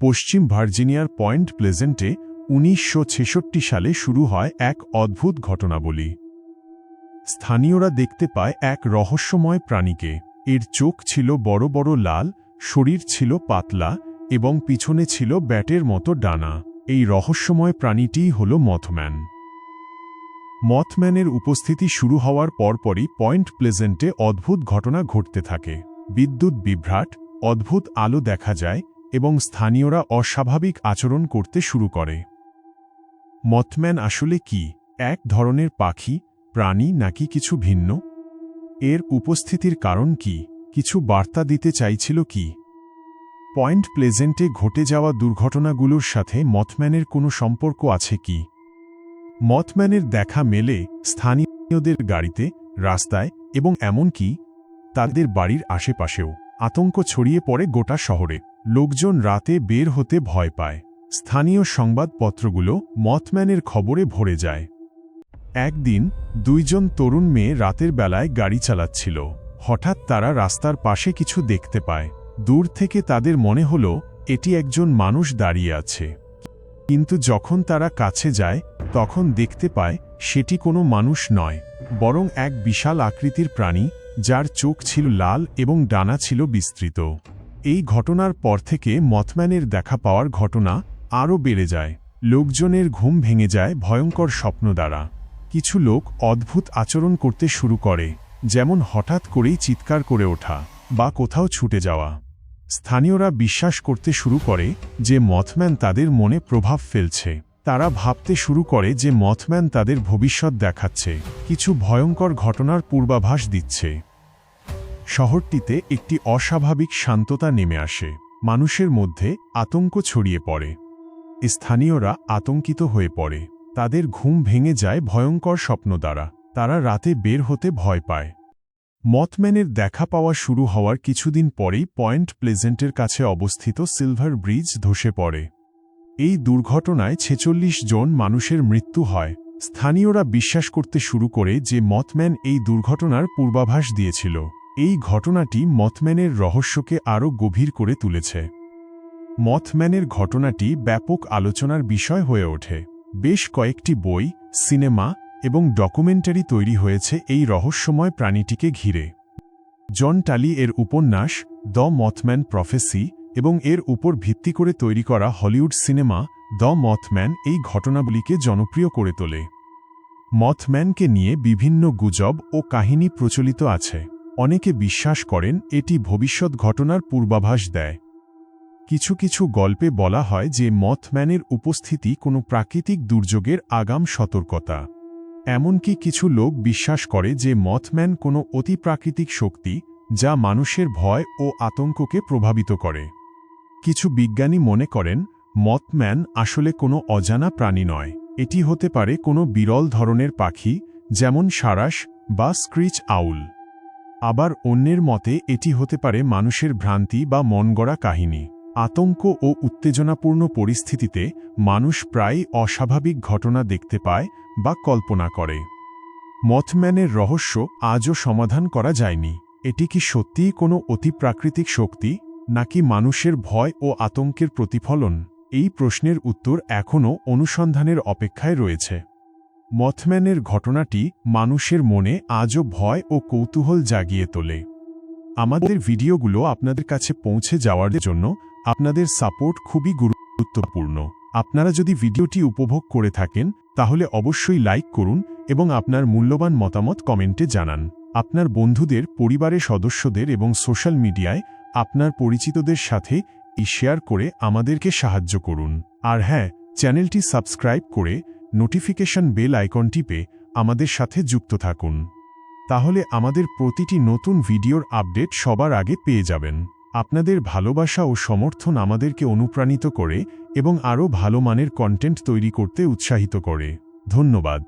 পশ্চিম ভার্জিনিয়ার point প্লেজেন্টে উনিশশো ছেষট্টি সালে শুরু হয় এক অদ্ভুত ঘটনাবলী। স্থানীয়রা দেখতে পায় এক রহস্যময় প্রাণীকে। এর চোখ ছিল বড় বড় লাল, শরীর ছিল পাতলা এবং পিছনে ছিল ব্যাটের মতো ডানা। এই রহস্যময় প্রাণীটিই হল মথম্যান। মথম্যানের উপস্থিতি শুরু হওয়ার পরপরই পয়েন্ট প্লেজেন্টে অদ্ভুত ঘটনা ঘটতে থাকে। বিদ্যুৎ বিভ্রাট, অদ্ভুত আলো দেখা যায় এবং স্থানীয়রা অস্বাভাবিক আচরণ করতে শুরু করে। মথম্যান আসলে কি? এক ধরনের পাখি? প্রাণী নাকি কিছু ভিন্ন? এর উপস্থিতির কারণ কি? কিছু বার্তা দিতে চাইছিল কি? পয়েন্ট প্লেজেন্টে ঘটে যাওয়া দুর্ঘটনাগুলোর সাথে মথম্যানের কোনো সম্পর্ক আছে কি? মথম্যানের দেখা মেলে স্থানীয়দের গাড়িতে, রাস্তায় এবং এমনকি তাদের বাড়ির আশেপাশেও। আতঙ্ক ছড়িয়ে পড়ে গোটা শহরে। লোকজন রাতে বের হতে ভয় পায়। স্থানীয় সংবাদপত্রগুলো মথম্যানের খবরে ভরে যায়। একদিন, দুইজন তরুণ মেয়ে রাতের বেলায় গাড়ি চালাচ্ছিল। হঠাৎ তারা রাস্তার পাশে কিছু দেখতে পায়। দূর থেকে তাদের মনে হল, এটি একজন মানুষ দাঁড়িয়ে আছে। কিন্তু যখন তারা কাছে যায়, তখন দেখতে পায়, সেটি কোনো মানুষ নয়, বরং এক বিশাল আকৃতির প্রাণী, যার চোখ ছিল লাল এবং ডানা ছিল বিস্তৃত। এই ঘটনার পর থেকে মথম্যানের দেখা পাওয়ার ঘটনা আরও বেড়ে যায়। লোকজনের ঘুম ভেঙে যায় ভয়ঙ্কর স্বপ্ন দ্বারা। কিছু লোক অদ্ভুত আচরণ করতে শুরু করে, যেমন হঠাৎ করেই চিৎকার করে ওঠা বা কোথাও ছুটে যাওয়া। স্থানীয়রা বিশ্বাস করতে শুরু করে যে মথম্যান তাদের মনে প্রভাব ফেলছে। তারা ভাবতে শুরু করে যে মথম্যান তাদের ভবিষ্যৎ দেখাচ্ছে। কিছু ভয়ঙ্কর ঘটনার পূর্বাভাস দিচ্ছে। শহরটিতে একটি অস্বাভাবিক শান্ততা নেমে আসে। মানুষের মধ্যে আতঙ্ক ছড়িয়ে পড়ে। স্থানীয়রা আতঙ্কিত হয়ে পড়ে। তাদের ঘুম ভেঙে যায় ভয়ঙ্কর স্বপ্ন দ্বারা। তারা রাতে বের হতে ভয় পায়। মথম্যানের দেখা পাওয়া শুরু হওয়ার কিছুদিন পরেই পয়েন্ট প্লেজেন্টের কাছে অবস্থিত সিলভার ব্রিজ ধসে পড়ে। এই দুর্ঘটনায় ছেচল্লিশ জন মানুষের মৃত্যু হয়। স্থানীয়রা বিশ্বাস করতে শুরু করে যে মথম্যান এই দুর্ঘটনার পূর্বাভাস দিয়েছিল। এই ঘটনাটি মথম্যানের রহস্যকে আরও গভীর করে তুলেছে। মথম্যানের ঘটনাটি ব্যাপক আলোচনার বিষয় হয়ে ওঠে। বেশ কয়েকটি বই, সিনেমা এবং ডকুমেন্টারি তৈরি হয়েছে এই রহস্যময় প্রাণীটিকে ঘিরে। জন টালি এর উপন্যাস, দ্য মথম্যান প্রফেসি এবং এর উপর ভিত্তি করে তৈরি করা হলিউড সিনেমা, দ্য মথম্যান এই ঘটনাগুলিকে জনপ্রিয় করে তোলে। মথম্যানকে নিয়ে বিভিন্ন গুজব ও কাহিনী প্রচলিত আছে। অনেকে বিশ্বাস করেন এটি ভবিষ্যৎ ঘটনার পূর্বাভাস দেয়। কিছু কিছু গল্পে বলা হয় যে মথম্যানের উপস্থিতি কোনো প্রাকৃতিক দুর্যোগের আগাম সতর্কতা। এমনকি কিছু লোক বিশ্বাস করে যে মথম্যান কোনো অতিপ্রাকৃতিক শক্তি, যা মানুষের ভয় ও আতঙ্ককে প্রভাবিত করে। কিছু বিজ্ঞানী মনে করেন, মথম্যান আসলে কোনো অজানা প্রাণী নয়। এটি হতে পারে কোনো বিরল ধরনের পাখি, যেমন সারাস বা স্ক্রিচ আউল। আবার অন্যের মতে এটি হতে পারে মানুষের ভ্রান্তি বা মনগড়া কাহিনী। আতঙ্ক ও উত্তেজনাপূর্ণ পরিস্থিতিতে মানুষ প্রায়ই অস্বাভাবিক ঘটনা দেখতে পায় বা কল্পনা করে। মথম্যানের রহস্য আজও সমাধান করা যায়নি। এটি কি সত্যিই কোনো অতিপ্রাকৃতিক শক্তি, নাকি মানুষের ভয় ও আতঙ্কের প্রতিফলন? এই প্রশ্নের উত্তর এখনও অনুসন্ধানের অপেক্ষায় রয়েছে। মথম্যানের ঘটনাটি মানুষের মনে আজও ভয় ও কৌতূহল জাগিয়ে তোলে। আমাদের ভিডিওগুলো আপনাদের কাছে পৌঁছে যাওয়ার জন্য আপনাদের সাপোর্ট খুবই গুরুত্বপূর্ণ। আপনারা যদি ভিডিওটি উপভোগ করে থাকেন, তাহলে অবশ্যই লাইক করুন এবং আপনার মূল্যবান মতামত কমেন্টে জানান। আপনার বন্ধুদের, পরিবারের সদস্যদের এবং সোশ্যাল মিডিয়ায় আপনার পরিচিতদের সাথে শেয়ার করে আমাদেরকে সাহায্য করুন। আর হ্যাঁ চ্যানেলটি সাবস্ক্রাইব করে নোটিফিকেশন বেল আইকন টিপে আমাদের সাথে যুক্ত থাকুন। তাহলে আমাদের প্রতিটি নতুন ভিডিওর আপডেট সবার আগে পেয়ে যাবেন। আপনাদের ভালোবাসা ও সমর্থন আমাদেরকে অনুপ্রাণিত করে এবং আরও ভালো মানের কন্টেন্ট তৈরি করতে উৎসাহিত করে। ধন্যবাদ।